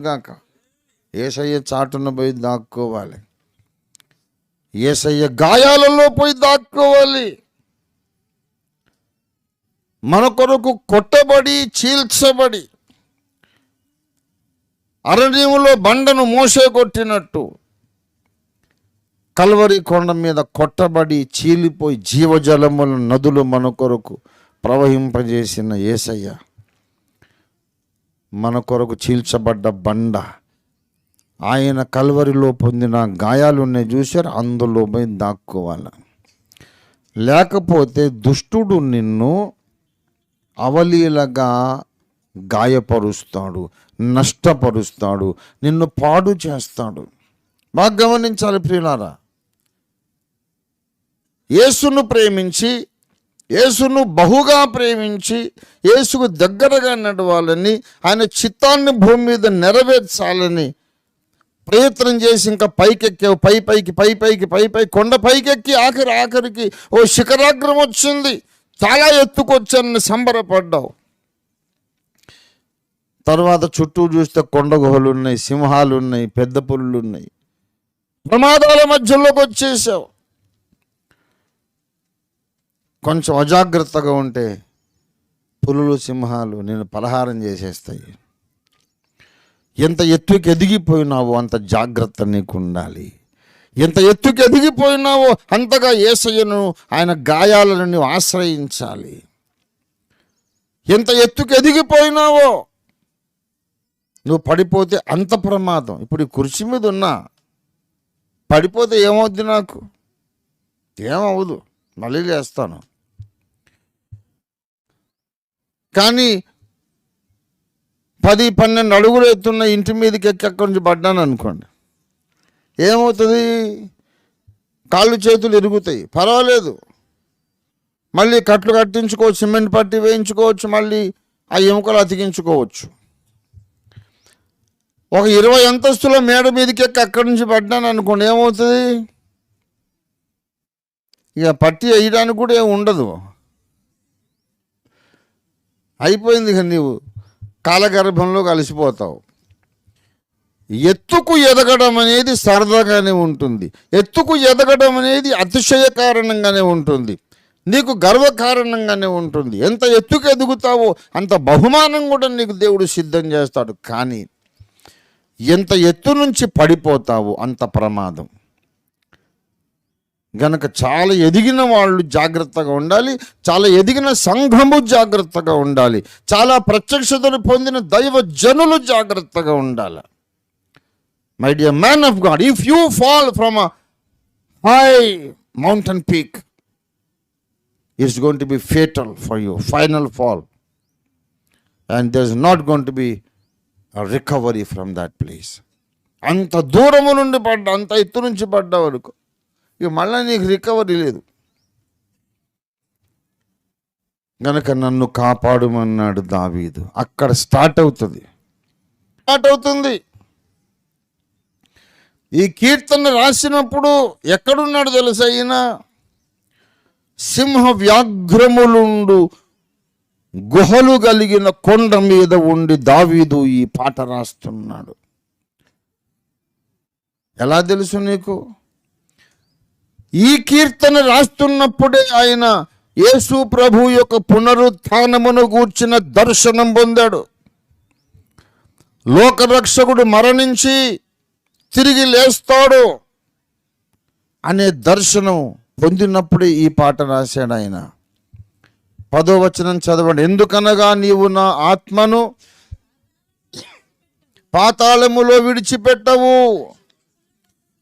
గాక. ఏసయ్య చాటున పోయి దాక్కోవాలి. ఏసయ్య గాయాలలో పోయి దాక్కోవాలి. మన కొరకు కొట్టబడి చీల్చబడి అరణ్యములో బండను మోసే కొట్టినట్టు కల్వరి కొండ మీద కొట్టబడి చీలిపోయి జీవజలముల నదులు మన కొరకు ప్రవహింపజేసిన ఏసయ్య. మన కొరకు చీల్చబడ్డ బండ. ఆయన కల్వరిలో పొందిన గాయాలు ఉన్నాయి చూశారు? అందులో పోయి దాక్కోవాలి. లేకపోతే దుష్టుడు నిన్ను అవలీలగా గాయపరుస్తాడు నష్టపరుస్తాడు నిన్ను పాడు చేస్తాడు. బాగా గమనించాలి ప్రియులారా. యేసును ప్రేమించి యేసును బహుగా ప్రేమించి యేసుకు దగ్గరగా నడవాలని ఆయన చిత్తాన్ని భూమి మీద నెరవేర్చాలని ప్రయత్నం చేసి ఇంకా పైకెక్కావు. పై పైకి పై పైకి పై పై కొండ పైకెక్కి ఆఖరి ఆఖరికి ఓ శిఖరాగ్రం వచ్చింది. చాలా ఎత్తుకొచ్చానని సంబరపడ్డావు. తర్వాత చుట్టూ చూస్తే కొండ గుహలు ఉన్నాయి సింహాలు ఉన్నాయి పెద్ద పుల్లులు ఉన్నాయి ప్రమాదాల మధ్యలోకి వచ్చేసావు. కొంచెం అజాగ్రత్తగా ఉంటే పులులు సింహాలు నేను పలహారం చేసేస్తాయి. ఎంత ఎత్తుకి ఎదిగిపోయినావో అంత జాగ్రత్త నీకు ఉండాలి ఎంత ఎత్తుకి ఎదిగిపోయినావో అంతగా ఏసయ్యను ఆయన గాయాలను నువ్వు ఆశ్రయించాలి. ఎంత ఎత్తుకి ఎదిగిపోయినావో నువ్వు పడిపోతే అంత ప్రమాదం. ఇప్పుడు ఈ కుర్చీ మీద ఉన్నా పడిపోతే ఏమవుద్ది నాకు? ఏమవ్వదు. మళ్ళీ లేస్తాను. కానీ పది పన్నెండు అడుగులు ఎత్తున్న ఇంటి మీదకి ఎక్కి అక్కడి నుంచి పడ్డాను అనుకోండి. ఏమవుతుంది? కాళ్ళు చేతులు ఇరుగుతాయి. పర్వాలేదు. మళ్ళీ కట్లు కట్టించుకోవచ్చు సిమెంట్ పట్టి వేయించుకోవచ్చు మళ్ళీ ఆ ఎముకలు అతికించుకోవచ్చు. ఒక ఇరవై అంతస్తుల మేడ మీదకి ఎక్కి అక్కడి నుంచి పడ్డాను అనుకోండి. ఏమవుతుంది? ఇక పట్టి వేయడానికి కూడా ఏమి ఉండదు. అయిపోయింది కానీ నీవు. కాలగర్భంలో కలిసిపోతావు. ఎత్తుకు ఎదగడం అనేది సరదాగానే ఉంటుంది. ఎత్తుకు ఎదగడం అనేది అతిశయ కారణంగానే ఉంటుంది. నీకు గర్వకారణంగానే ఉంటుంది. ఎంత ఎత్తుకు ఎదుగుతావో అంత బహుమానం కూడా నీకు దేవుడు సిద్ధం చేస్తాడు. కానీ ఎంత ఎత్తు నుంచి పడిపోతావో అంత ప్రమాదం. గనక చాలా ఎదిగిన వాళ్ళు జాగ్రత్తగా ఉండాలి చాలా ఎదిగిన సంఘము జాగ్రత్తగా ఉండాలి చాలా ప్రత్యక్షతను పొందిన దైవ జనులు జాగ్రత్తగా ఉండాలి. My dear man of God if you fall from a high mountain peak it's gonna to be fatal for you final fall and there is not gonna to be recovery from that place అంత దూరము నుండి పడ్డ అంత ఎత్తు నుంచి పడ్డ వరకు ఇక మళ్ళీ నీకు రికవరీ లేదు. గనక నన్ను కాపాడుమన్నాడు దావీదు. అక్కడ స్టార్ట్ అవుతుంది. స్టార్ట్ అవుతుంది. ఈ కీర్తన రాసినప్పుడు ఎక్కడున్నాడు తెలుసా ఈయన? సింహ వ్యాఘ్రములుండు గుహలు కలిగిన కొండ మీద ఉండి దావీదు ఈ పాట రాస్తున్నాడు. ఎలా తెలుసు నీకు? ఈ కీర్తన రాస్తున్నప్పుడే ఆయన యేసు ప్రభు యొక్క పునరుత్నమును గూర్చిన దర్శనం పొందాడు. లోకరక్షకుడు మరణించి తిరిగి లేస్తాడు అనే దర్శనం పొందినప్పుడే ఈ పాట రాశాడు ఆయన. పదో వచనం చదవండి. ఎందుకనగా నీవు నా ఆత్మను పాతాళములో విడిచిపెట్టవు.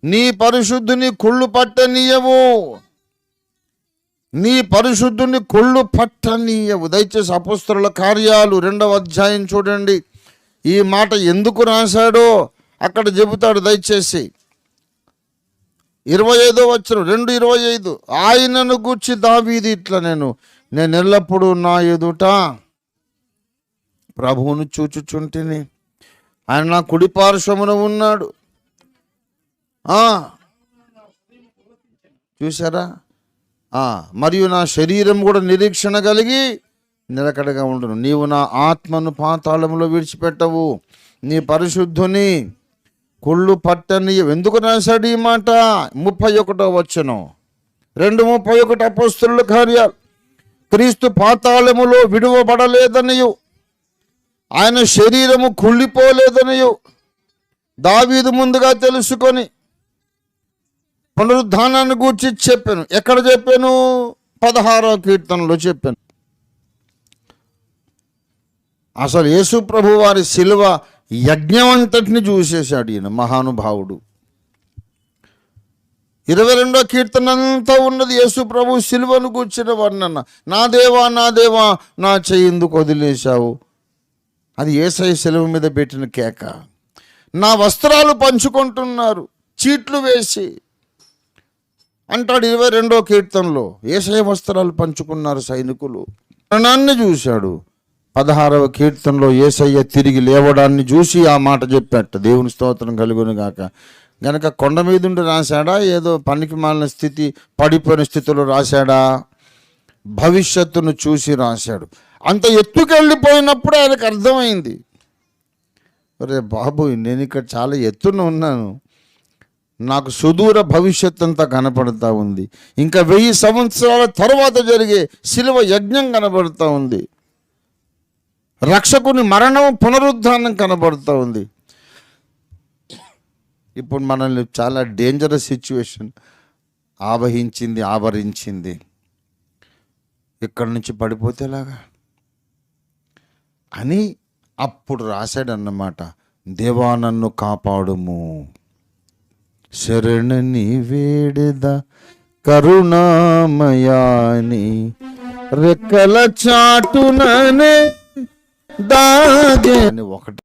నీ పరిశుద్ధుని కుళ్ళు పట్టనీయవు. నీ పరిశుద్ధుని కుళ్ళు పట్టనీయవు. దయచేసి అపస్తుల కార్యాలు రెండవ అధ్యాయం చూడండి. ఈ మాట ఎందుకు రాశాడో అక్కడ చెబుతాడు దయచేసి. ఇరవై ఐదో వచ్చిన రెండు ఇరవై ఐదు. ఆయనను గూర్చి దావీది ఇట్లా నేను నేను ఎల్లప్పుడూ నా ఎదుట ప్రభువును చూచుచుంటిని. ఆయన నా కుడి పార్శ్వమున ఉన్నాడు. చూసారా మరియు నా శరీరం కూడా నిరీక్షణ కలిగి నిలకడగా ఉండను. నీవు నా ఆత్మను పాతాళంలో విడిచిపెట్టవు. నీ పరిశుద్ధుని కుళ్ళు పట్టని ఎందుకు రాశాడు ఈ మాట? ముప్పై ఒకటో వచ్చను రెండు ముప్పై ఒకటి అపస్తుల కార్యాలు. క్రీస్తు పాతాళములో విడువబడలేదనియు. ఆయన శరీరము కుళ్ళిపోలేదనియు. దావీదు ముందుగా తెలుసుకొని పునరుద్ధానాన్ని గూర్చి చెప్పాను. ఎక్కడ చెప్పాను? పదహారో కీర్తనలో చెప్పాను. అసలు యేసు ప్రభు వారి శిలువ యజ్ఞం అంతటిని చూసేశాడు ఈయన మహానుభావుడు. ఇరవై రెండో కీర్తన అంతా ఉన్నది యేసు ప్రభు శిలువను కూర్చిన వర్ణన. నా దేవా నా దేవా నా చెయ్యందుకు వదిలేశావు? అది ఏసై శిలువ మీద పెట్టిన కేక. నా వస్త్రాలు పంచుకుంటున్నారు చీట్లు వేసి. అంటాడు ఇరవై రెండో కీర్తనలో ఏసై వస్త్రాలు పంచుకున్నారు సైనికులు. మరణాన్ని చూశాడు. పదహారవ కీర్తనలో ఏసయ్య తిరిగి లేవడాన్ని చూసి ఆ మాట చెప్పాట. దేవుని స్తోత్రం కలుగును గాక. గనక కొండ మీద ఉండి రాశాడా? ఏదో పనికి మాలిన స్థితి పడిపోయిన స్థితిలో రాశాడా? భవిష్యత్తును చూసి రాశాడు. అంత ఎత్తుకెళ్ళిపోయినప్పుడు ఆయనకు అర్థమైంది. రే బాబు నేను ఇక్కడ చాలా ఎత్తున ఉన్నాను. నాకు సుదూర భవిష్యత్ అంతా కనపడతా ఉంది. ఇంకా వెయ్యి సంవత్సరాల తర్వాత జరిగే శిలువ యజ్ఞం కనబడుతూ ఉంది. రక్షకుని మరణం పునరుద్ధానం కనబడుతూ ఉంది. ఇప్పుడు మనల్ని చాలా డేంజరస్ సిచ్యువేషన్ ఆవహించింది ఆవరించింది. ఇక్కడి నుంచి పడిపోతేలాగా అని అప్పుడు రాశాడన్నమాట దేవా నన్ను కాపాడుము. శరణని వేడద కరుణామయాని రెక్కల చాటుననే దాగే అని ఒకటి